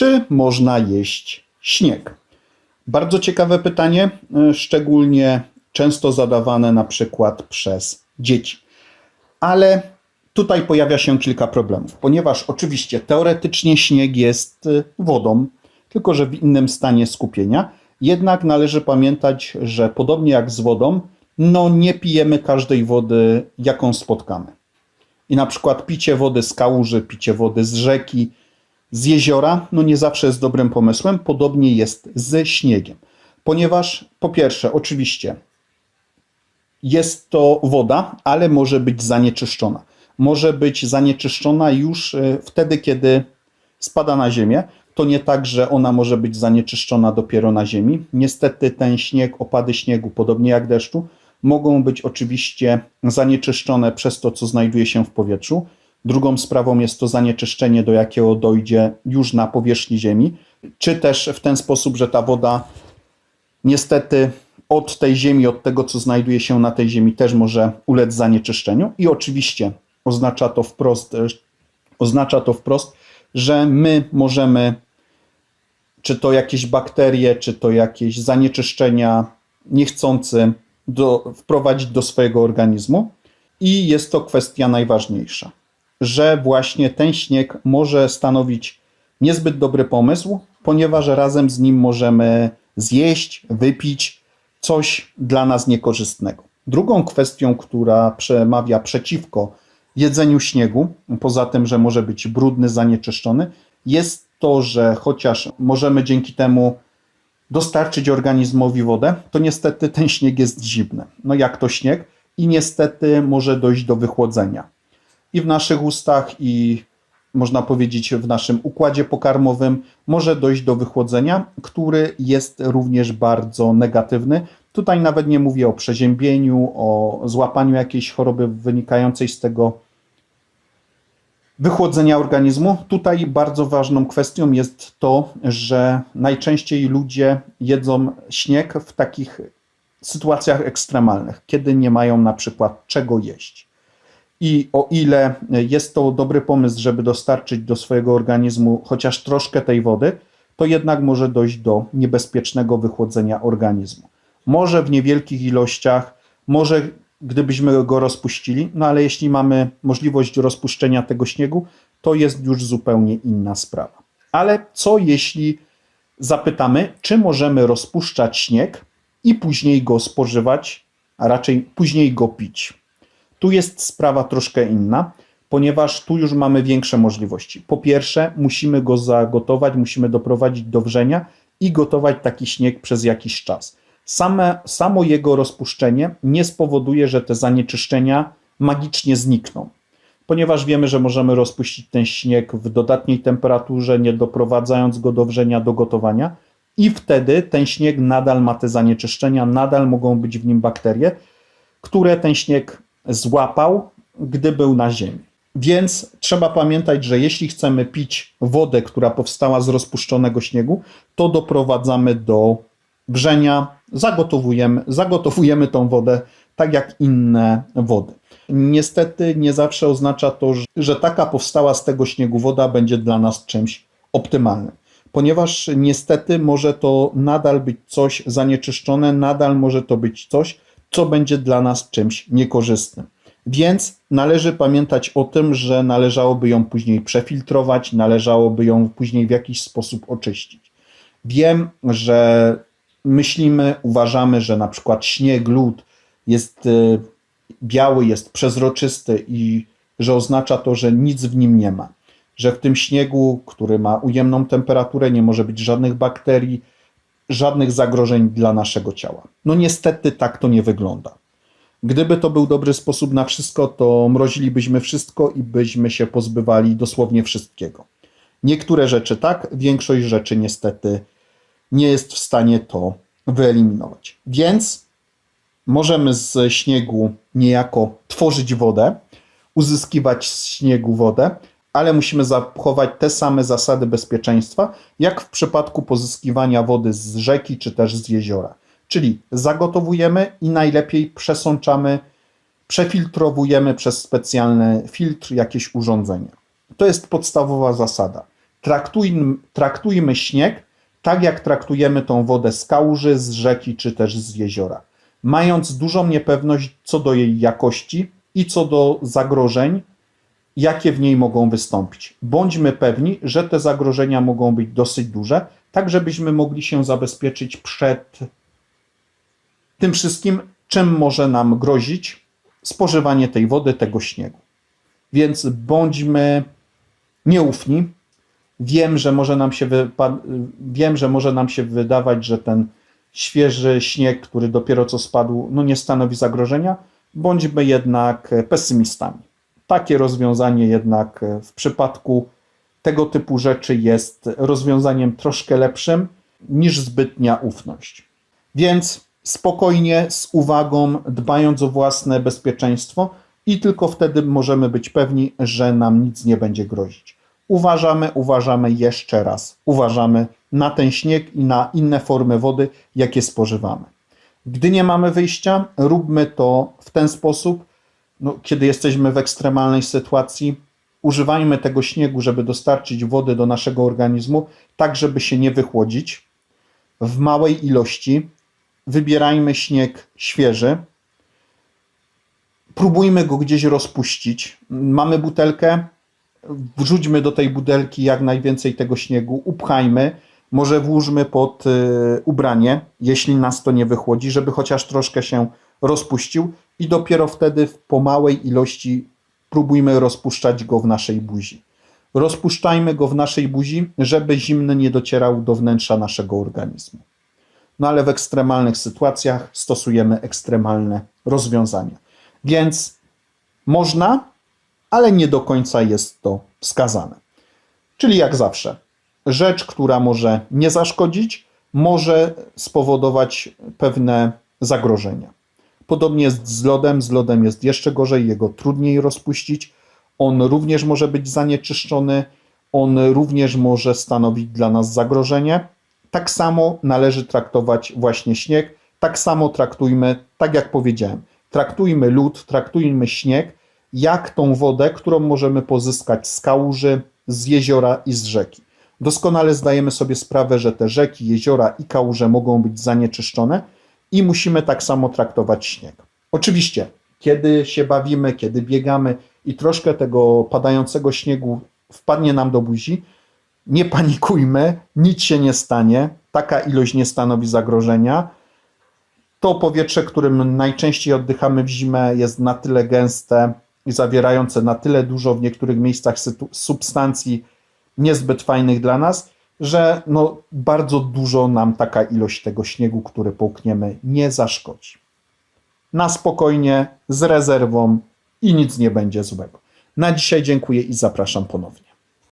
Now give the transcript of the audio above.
Czy można jeść śnieg? Bardzo ciekawe pytanie, y, szczególnie często zadawane na przykład przez dzieci. Ale tutaj pojawia się kilka problemów, ponieważ oczywiście teoretycznie śnieg jest y, wodą, tylko że w innym stanie skupienia. Jednak należy pamiętać, że podobnie jak z wodą, no nie pijemy każdej wody, jaką spotkamy. I na przykład picie wody z kałuży, picie wody z rzeki, z jeziora, no nie zawsze jest dobrym pomysłem. Podobnie jest ze śniegiem. Ponieważ po pierwsze, oczywiście jest to woda, ale może być zanieczyszczona. Może być zanieczyszczona już e, wtedy, kiedy spada na ziemię. To nie tak, że ona może być zanieczyszczona dopiero na ziemi. Niestety ten śnieg, opady śniegu, podobnie jak deszczu, mogą być oczywiście zanieczyszczone przez to, co znajduje się w powietrzu. Drugą sprawą jest to zanieczyszczenie, do jakiego dojdzie już na powierzchni Ziemi, czy też w ten sposób, że ta woda niestety od tej Ziemi, od tego, co znajduje się na tej Ziemi, też może ulec zanieczyszczeniu. I oczywiście oznacza to wprost, oznacza to wprost że my możemy, czy to jakieś bakterie, czy to jakieś zanieczyszczenia niechcący do, wprowadzić do swojego organizmu. I jest to kwestia najważniejsza, że właśnie ten śnieg może stanowić niezbyt dobry pomysł, ponieważ razem z nim możemy zjeść, wypić coś dla nas niekorzystnego. Drugą kwestią, która przemawia przeciwko jedzeniu śniegu, poza tym, że może być brudny, zanieczyszczony, jest to, że chociaż możemy dzięki temu dostarczyć organizmowi wodę, to niestety ten śnieg jest zimny. No jak to śnieg? I niestety może dojść do wychłodzenia. I w naszych ustach, i można powiedzieć w naszym układzie pokarmowym może dojść do wychłodzenia, który jest również bardzo negatywny. Tutaj nawet nie mówię o przeziębieniu, o złapaniu jakiejś choroby wynikającej z tego wychłodzenia organizmu. Tutaj bardzo ważną kwestią jest to, że najczęściej ludzie jedzą śnieg w takich sytuacjach ekstremalnych, kiedy nie mają na przykład czego jeść. I o ile jest to dobry pomysł, żeby dostarczyć do swojego organizmu chociaż troszkę tej wody, to jednak może dojść do niebezpiecznego wychłodzenia organizmu. Może w niewielkich ilościach, może gdybyśmy go rozpuścili, no ale jeśli mamy możliwość rozpuszczenia tego śniegu, to jest już zupełnie inna sprawa. Ale co jeśli zapytamy, czy możemy rozpuszczać śnieg i później go spożywać, a raczej później go pić? Tu jest sprawa troszkę inna, ponieważ tu już mamy większe możliwości. Po pierwsze, musimy go zagotować, musimy doprowadzić do wrzenia i gotować taki śnieg przez jakiś czas. Same, samo jego rozpuszczenie nie spowoduje, że te zanieczyszczenia magicznie znikną, ponieważ wiemy, że możemy rozpuścić ten śnieg w dodatniej temperaturze, nie doprowadzając go do wrzenia, do gotowania, i wtedy ten śnieg nadal ma te zanieczyszczenia, nadal mogą być w nim bakterie, które ten śnieg złapał, gdy był na ziemi. Więc trzeba pamiętać, że jeśli chcemy pić wodę, która powstała z rozpuszczonego śniegu, to doprowadzamy do wrzenia, zagotowujemy, zagotowujemy tą wodę tak jak inne wody. Niestety nie zawsze oznacza to, że taka powstała z tego śniegu woda będzie dla nas czymś optymalnym, ponieważ niestety może to nadal być coś zanieczyszczone, nadal może to być coś, co będzie dla nas czymś niekorzystnym. Więc należy pamiętać o tym, że należałoby ją później przefiltrować, należałoby ją później w jakiś sposób oczyścić. Wiem, że myślimy, uważamy, że na przykład śnieg, lód jest y, biały, jest przezroczysty i że oznacza to, że nic w nim nie ma. Że w tym śniegu, który ma ujemną temperaturę, nie może być żadnych bakterii, żadnych zagrożeń dla naszego ciała. No niestety tak to nie wygląda. Gdyby to był dobry sposób na wszystko, to mrozilibyśmy wszystko i byśmy się pozbywali dosłownie wszystkiego. Niektóre rzeczy tak, większość rzeczy niestety nie jest w stanie to wyeliminować. Więc możemy z śniegu niejako tworzyć wodę, uzyskiwać z śniegu wodę, ale musimy zachować te same zasady bezpieczeństwa, jak w przypadku pozyskiwania wody z rzeki czy też z jeziora. Czyli zagotowujemy i najlepiej przesączamy, przefiltrowujemy przez specjalny filtr jakieś urządzenie. To jest podstawowa zasada. traktujmy, traktujmy śnieg tak, jak traktujemy tą wodę z kałuży, z rzeki czy też z jeziora. Mając dużą niepewność co do jej jakości i co do zagrożeń, jakie w niej mogą wystąpić. Bądźmy pewni, że te zagrożenia mogą być dosyć duże, tak żebyśmy mogli się zabezpieczyć przed tym wszystkim, czym może nam grozić spożywanie tej wody, tego śniegu. Więc bądźmy nieufni. Wiem, że może nam się wiem, że może nam się wydawać, że ten świeży śnieg, który dopiero co spadł, no nie stanowi zagrożenia. Bądźmy jednak pesymistami. Takie rozwiązanie jednak w przypadku tego typu rzeczy jest rozwiązaniem troszkę lepszym niż zbytnia ufność. Więc spokojnie, z uwagą, dbając o własne bezpieczeństwo, i tylko wtedy możemy być pewni, że nam nic nie będzie grozić. Uważamy, uważamy jeszcze raz. Uważamy na ten śnieg i na inne formy wody, jakie spożywamy. Gdy nie mamy wyjścia, róbmy to w ten sposób, no, kiedy jesteśmy w ekstremalnej sytuacji, używajmy tego śniegu, żeby dostarczyć wody do naszego organizmu, tak żeby się nie wychłodzić. W małej ilości wybierajmy śnieg świeży. Próbujmy go gdzieś rozpuścić. Mamy butelkę, wrzućmy do tej butelki jak najwięcej tego śniegu, upchajmy, może włóżmy pod y, ubranie, jeśli nas to nie wychłodzi, żeby chociaż troszkę się rozpuścił i dopiero wtedy po małej ilości próbujmy rozpuszczać go w naszej buzi. Rozpuszczajmy go w naszej buzi, żeby zimny nie docierał do wnętrza naszego organizmu. No ale w ekstremalnych sytuacjach stosujemy ekstremalne rozwiązania. Więc można, ale nie do końca jest to wskazane. Czyli jak zawsze, rzecz, która może nie zaszkodzić, może spowodować pewne zagrożenia. Podobnie jest z lodem. Z lodem jest jeszcze gorzej, jego trudniej rozpuścić. On również może być zanieczyszczony, on również może stanowić dla nas zagrożenie. Tak samo należy traktować właśnie śnieg. Tak samo traktujmy, tak jak powiedziałem, traktujmy lód, traktujmy śnieg jak tą wodę, którą możemy pozyskać z kałuży, z jeziora i z rzeki. Doskonale zdajemy sobie sprawę, że te rzeki, jeziora i kałuże mogą być zanieczyszczone i musimy tak samo traktować śnieg. Oczywiście, kiedy się bawimy, kiedy biegamy i troszkę tego padającego śniegu wpadnie nam do buzi, nie panikujmy, nic się nie stanie, taka ilość nie stanowi zagrożenia. To powietrze, którym najczęściej oddychamy w zimę, jest na tyle gęste i zawierające na tyle dużo w niektórych miejscach substancji niezbyt fajnych dla nas, że no, bardzo dużo nam taka ilość tego śniegu, który połkniemy, nie zaszkodzi. Na spokojnie, z rezerwą i nic nie będzie złego. Na dzisiaj dziękuję i zapraszam ponownie.